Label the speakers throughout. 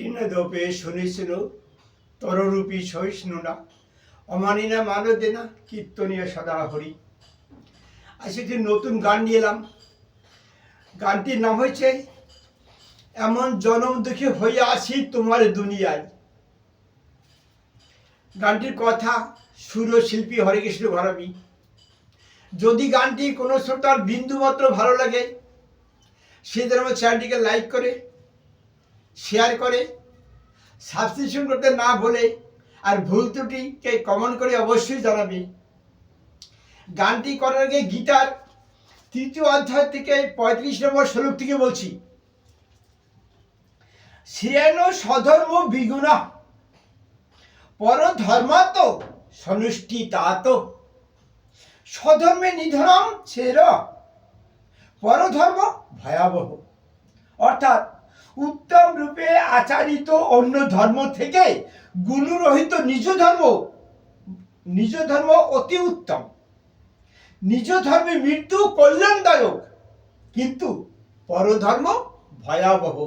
Speaker 1: তৃণদোপে শুনেছিল, তররূপী সহিষ্ণু না অমানিনা মানদে না কীর্তনীয় সদা হরি আজ একটি নতুন গান নিয়ে এলাম। গানটির নাম হয়েছে, এমন জনম দুঃখী হয়ে আসি তোমার দুনিয়ায়। গানটির কথা সুর শিল্পী হরেকৃষ্ণ ঘরামি। যদি গানটি কোনো শ্রোতার বিন্দুমাত্র ভালো লাগে, সে যেন চ্যানেলটিকে লাইক করে শেয়ার করে সাবস্ক্রিপশন করতে না ভুলে আর ভুল ত্রুটিকে কমেন্ট করে অবশ্যই জানাবে। গানটি করার আগে গীতার তৃতীয় অধ্যায় থেকে পঁয়ত্রিশ নম্বর শ্লোক থেকে বলছি শ্রেণ স্বধর্ম বিগুণা পরধর্মাত সনুষ্ঠিতাত স্বধর্মে নিধনম ছের পরধর্ম ভয়াবহ। অর্থাৎ উত্তম রূপে আচারিত অন্য ধর্ম থেকে গুণরহিত নিজ ধর্ম নিজ ধর্ম অতি উত্তম। নিজ ধর্মে মৃত্যু কল্যাণদায়ক, কিন্তু পরধর্ম ভয়াবহ।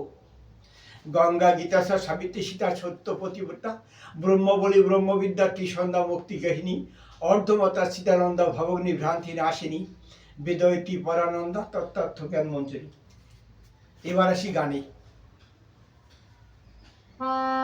Speaker 1: গঙ্গা গীতাসা সাবিত্রী, সীতা, সত্য প্রতিবর্তা ব্রহ্ম বলি ব্রহ্মবিদ্যা মুক্তি কাহিনী অর্ধমতা, সীতানন্দ, ভবগ্নি, ভ্রান্তি, নাশিনী, বেদয়তী, পরানন্দ, তত্ত্বার্থ জ্ঞান মঞ্জুরি এবার আসি গানে।
Speaker 2: Oh